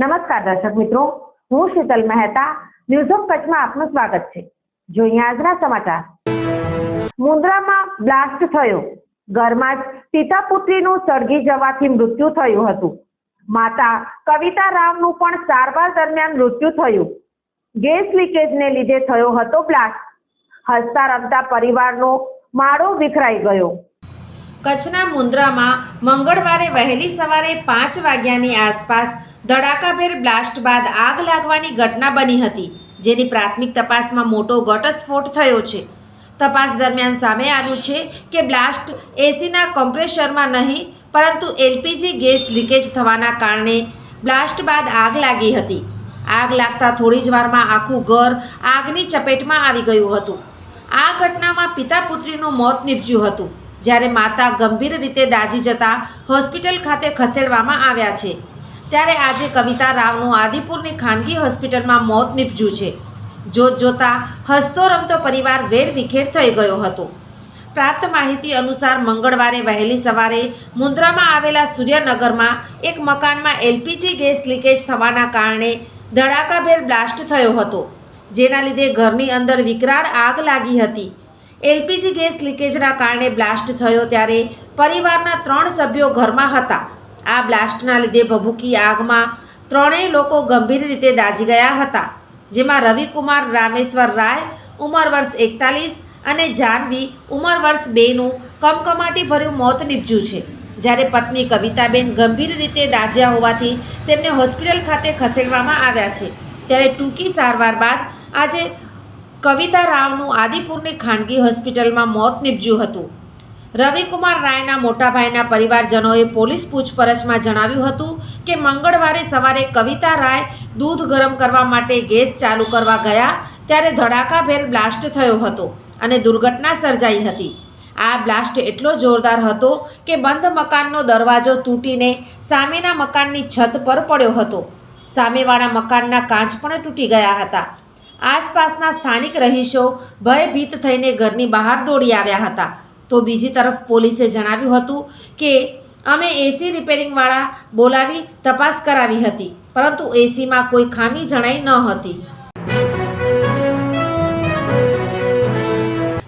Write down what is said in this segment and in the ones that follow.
નમસ્કાર દર્શક મિત્રો, હું શીતલ મહેતા, ન્યૂઝ ઓફ કચ્છમાં આપનું સ્વાગત છે. જોઈએ આજના સમાચાર. મુન્દ્રામાં બ્લાસ્ટ થયો. ઘરમાં જ પિતા પુત્રીનું સળગી જવાથી મૃત્યુ થયું હતું. માતા કવિતા રામનું પણ સારવાર દરમિયાન મૃત્યુ થયું. ગેસ લીકેજને લીધે થયો હતો બ્લાસ્ટ. હસતા રમતા પરિવારનો માળો વિખરાઈ ગયો. કચ્છના મુન્દ્રામાં મંગળવારે વહેલી સવારે પાંચ વાગ્યાની આસપાસ ધડાકાભેર બ્લાસ્ટ બાદ આગ લાગવાની ઘટના બની હતી, જેની પ્રાથમિક તપાસમાં મોટો ઘટસ્ફોટ થયો છે. તપાસ દરમિયાન સામે આવ્યું છે કે બ્લાસ્ટ એસીના કમ્પ્રેશરમાં નહીં, પરંતુ એલપીજી ગેસ લીકેજ થવાના કારણે બ્લાસ્ટ બાદ આગ લાગી હતી. આગ લાગતા થોડી જ વારમાં આખું ઘર આગની ચપેટમાં આવી ગયું હતું. આ ઘટનામાં પિતા પુત્રીનું મોત નીપજ્યું હતું, જ્યારે માતા ગંભીર રીતે દાઝી જતા હોસ્પિટલ ખાતે ખસેડવામાં આવ્યા છે. ત્યારે આજે કવિતા રાવનું આદિપુરની ખાનગી હોસ્પિટલમાં મોત નીપજ્યું છે. જોત જોતા હસતો રમતો પરિવાર વેર વિખેર થઈ ગયો હતો. પ્રાપ્ત માહિતી અનુસાર મંગળવારે વહેલી સવારે મુન્દ્રામાં આવેલા સૂર્યનગરમાં એક મકાનમાં એલપીજી ગેસ લીકેજ થવાના કારણે ધડાકાભેર બ્લાસ્ટ થયો હતો, જેના લીધે ઘરની અંદર વિકરાળ આગ લાગી હતી. એલપીજી ગેસ લીકેજના કારણે બ્લાસ્ટ થયો ત્યારે પરિવારના ત્રણ સભ્યો ઘરમાં હતા. આ બ્લાસ્ટના લીધે ભભૂકી આગમાં ત્રણેય લોકો ગંભીર રીતે દાઝી ગયા હતા, જેમાં રવિકુમાર રામેશ્વર રાય ઉંમર વર્ષ એકતાલીસ અને જાનવી ઉંમર વર્ષ બેનું કમકમાટીભર્યું મોત નીપજ્યું છે. જ્યારે પત્ની કવિતાબેન ગંભીર રીતે દાઝ્યા હોવાથી તેમને હોસ્પિટલ ખાતે ખસેડવામાં આવ્યા છે. ત્યારે ટૂંકી સારવાર બાદ આજે કવિતા રાવનું આદિપુરની ખાનગી હોસ્પિટલમાં મોત નીપજ્યું હતું. રવિકુમાર રાયના મોટાભાઈના પરિવારજનોએ પોલીસ પૂછપરછમાં જણાવ્યું હતું કે મંગળવારે સવારે કવિતા રાય દૂધ ગરમ કરવા માટે ગેસ ચાલુ કરવા ગયા ત્યારે ધડાકાભેર બ્લાસ્ટ થયો હતો અને દુર્ઘટના સર્જાઈ હતી. આ બ્લાસ્ટ એટલો જોરદાર હતો કે બંધ મકાનનો દરવાજો તૂટીને સામેના મકાનની છત પર પડ્યો હતો. સામેવાળા મકાનના કાચ પણ તૂટી ગયા હતા. આસપાસના સ્થાનિક રહીશો ભયભીત થઈને ઘરની બહાર દોડી આવ્યા હતા. તો બીજી તરફ પોલીસે જણાવ્યું હતું કે અમે એસી રિપેરિંગવાળા બોલાવી તપાસ કરાવી હતી, પરંતુ એસીમાં કોઈ ખામી જણાઈ ન હતી.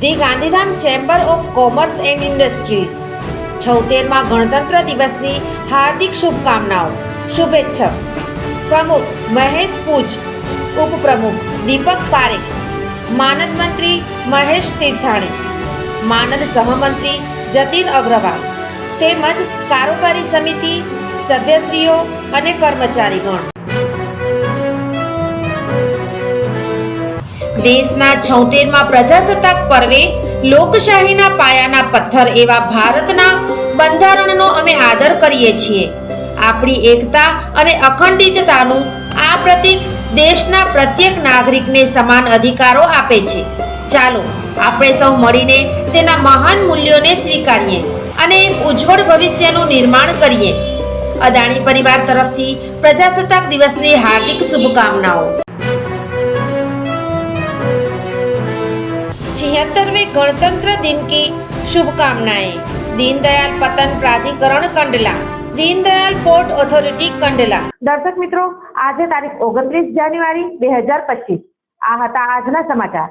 The Gandhidham chamber of commerce and industries છોતેરમાં ગણતંત્ર દિવસની હાર્દિક શુભકામનાઓ. શુભેચ્છક. પ્રમુખ મહેશ પૂજ. ઉપપ્રમુખ દીપક પારેખ. માનદ મંત્રી મહેશ તીર્થાણી. માનદ સહમંત્રી જતીન અગ્રવાલ તેમજ કારોબારી સમિતિ સભ્યશ્રીઓ અને કર્મચારીગણ. દેશના છોતેરમાં પ્રજાસત્તાક પર્વે લોકશાહીના પાયાના પથ્થર એવા ભારતના બંધારણનો અમે આદર કરીએ છીએ. આપણી એકતા અને અખંડિતતાનું આ પ્રતીક દેશના પ્રત્યેક નાગરિકને સમાન અધિકારો આપે છે. ચાલો આપણે સૌ મળીને તેના મહાન મૂલ્યોને સ્વીકારીએ અને એક ઉજ્જવળ ભવિષ્યનું નિર્માણ કરીએ. અદાણી પરિવાર તરફથી પ્રજાસત્તાક દિવસની હાર્દિક શુભકામનાઓ. છિહત્તરમી ગણતંત્ર દિન કી શુભકામનાએ દીનદયાલ પતન પ્રાધિકરણ કંડલા દીનદયાલ પોર્ટ ઓથોરિટી કંડલા. દર્શક મિત્રો આજે તારીખ ઓગણત્રીસ જાન્યુઆરી બે હજાર પચીસ. આ હતા આજના સમાચાર.